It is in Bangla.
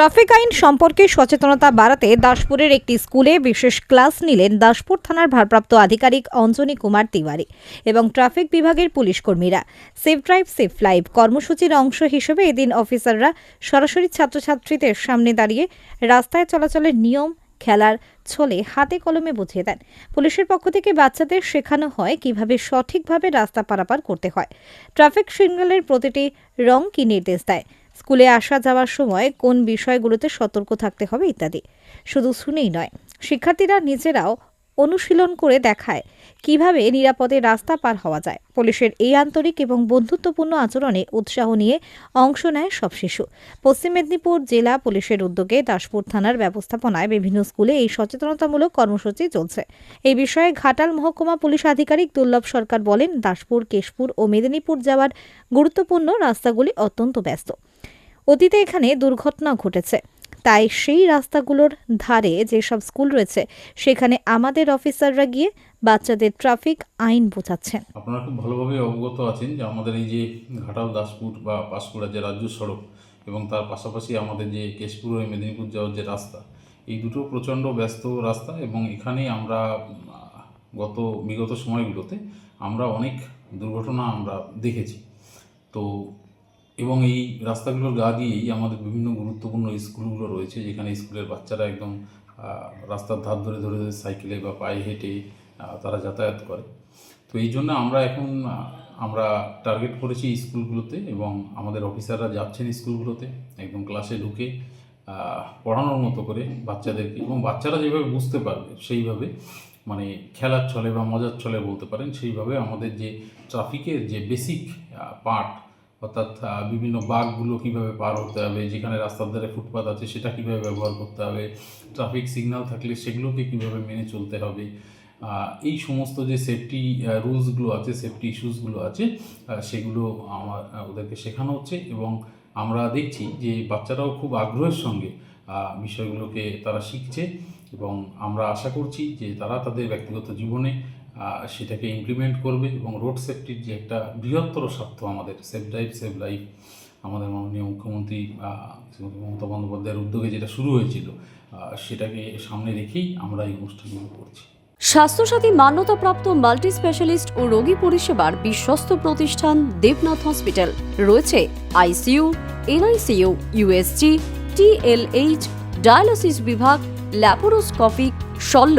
ট্রাফিক আইন সম্পর্কে সচেতনতা বাড়াতে দাসপুরের একটি স্কুলে বিশেষ ক্লাস নিলেন দাসপুর থানার ভারপ্রাপ্ত আধিকারিক অঞ্জনী কুমার তিওয়ারি এবং ট্রাফিক বিভাগের পুলিশ কর্মীরা। সেফ ড্রাইভ সেফ লাইভ কর্মসূচির অংশ হিসেবে এদিন অফিসাররা সরাসরি ছাত্রছাত্রীদের সামনে দাঁড়িয়ে রাস্তায় চলাচলের নিয়ম, খেলার ছলে হাতে কলমে বুঝিয়ে দেন। পুলিশের পক্ষ থেকে বাচ্চাদের শেখানো হয় কীভাবে সঠিকভাবে রাস্তা পারাপার করতে হয়। ট্রাফিক সিগন্যালের প্রতিটি রং কি নির্দেশ দেয়? স্কুলে আসা যাওয়ার সময় কোন বিষয়গুলোতে সতর্ক থাকতে হবে ইত্যাদি। শুধু শুনেই নয়, শিক্ষার্থীরা নিজেরাও অনুশীলন করে দেখায় কীভাবে নিরাপদে রাস্তা পার হওয়া যায়। পুলিশের এই আন্তরিক এবং বন্ধুত্বপূর্ণ আচরণে উৎসাহ নিয়ে অংশ নেয় সব শিশু। পশ্চিম মেদিনীপুর জেলা পুলিশের উদ্যোগে দাসপুর থানার ব্যবস্থাপনায় বিভিন্ন স্কুলে এই সচেতনতামূলক কর্মসূচি চলছে। এই বিষয়ে ঘাটাল মহকুমা পুলিশ আধিকারিক দুর্লভ সরকার বলেন, দাসপুর, কেশপুর ও মেদিনীপুর যাওয়ার গুরুত্বপূর্ণ রাস্তাগুলি অত্যন্ত ব্যস্ত। অতীতে এখানে দুর্ঘটনা ঘটেছে। তাই সেই রাস্তাগুলোর ধারে যেসব স্কুল রয়েছে, সেখানে আমাদের অফিসাররা গিয়ে বাচ্চাদের ট্রাফিক আইন বোঝাচ্ছেন। আপনারা খুব ভালোভাবে অবগত আছেন যে আমাদের এই যে ঘাটাল, দাসপুর বা পাঁশকুড়া যে রাজ্য সড়ক এবং তার পাশাপাশি আমাদের যে কেশপুর ও মেদিনীপুর যাওয়ার যে রাস্তা, এই দুটো প্রচণ্ড ব্যস্ত রাস্তা এবং এখানে আমরা, গত বিগত সময়গুলোতে আমরা অনেক দুর্ঘটনা আমরা দেখেছি। তো এবং এই রাস্তাগুলোর গা দিয়েই আমাদের বিভিন্ন গুরুত্বপূর্ণ স্কুলগুলো রয়েছে, যেখানে স্কুলের বাচ্চারা একদম রাস্তার ধার ধরে ধরে ধরে সাইকেলে বা পায়ে হেঁটে তারা যাতায়াত করে। তো এই জন্য আমরা এখন আমরা টার্গেট করেছি স্কুলগুলোতে এবং আমাদের অফিসাররা যাচ্ছেন স্কুলগুলোতে, একদম ক্লাসে ঢুকে পড়ানোর মতো করে বাচ্চাদেরকে, এবং বাচ্চারা যেভাবে বুঝতে পারবে সেইভাবে মানে খেলার ছলে বা মজার ছলে বলতে পারেন, সেইভাবে আমাদের যে ট্রাফিকের যে বেসিক পার্ট অর্থাৎ বিভিন্ন বাঘগুলো কীভাবে পার হতে হবে, যেখানে রাস্তার ধারে ফুটপাত আছে সেটা কীভাবে ব্যবহার করতে হবে ট্রাফিক সিগন্যাল থাকলে সেগুলোকে কীভাবে মেনে চলতে হবে এই সমস্ত যে সেফটি রুলসগুলো আছে সেফটি ইস্যুসগুলো আছে সেগুলো আমার ওদেরকে শেখানো হচ্ছে এবং আমরা দেখছি যে বাচ্চারাও খুব আগ্রহের সঙ্গে বিষয়গুলোকে তারা শিখছে এবং আমরা আশা করছি যে তারা তাদের ব্যক্তিগত জীবনে সেটাকে ইমপ্লিমেন্ট করবে এবং রোড সেফটির যে একটা বৃহত্তর স্বার্থ আমাদের সেফ ড্রাইভ সেভ লাইফ আমাদের মাননীয় মুখ্যমন্ত্রী মমতা বন্দ্যোপাধ্যায়ের উদ্যোগে যেটা শুরু হয়েছিল সেটাকে সামনে রেখেই আমরা এই অনুষ্ঠানগুলো করছি। স্বাস্থ্যসাথী মান্যতাপ্রাপ্ত মাল্টি স্পেশালিস্ট ও রোগী পরিষেবার বিশ্বস্ত প্রতিষ্ঠান দেবনাথ হসপিটাল। রয়েছে ICU, NICU USG TLH dialysis বিভাগ, ল্যাপারোস্কোপিক, শল্য।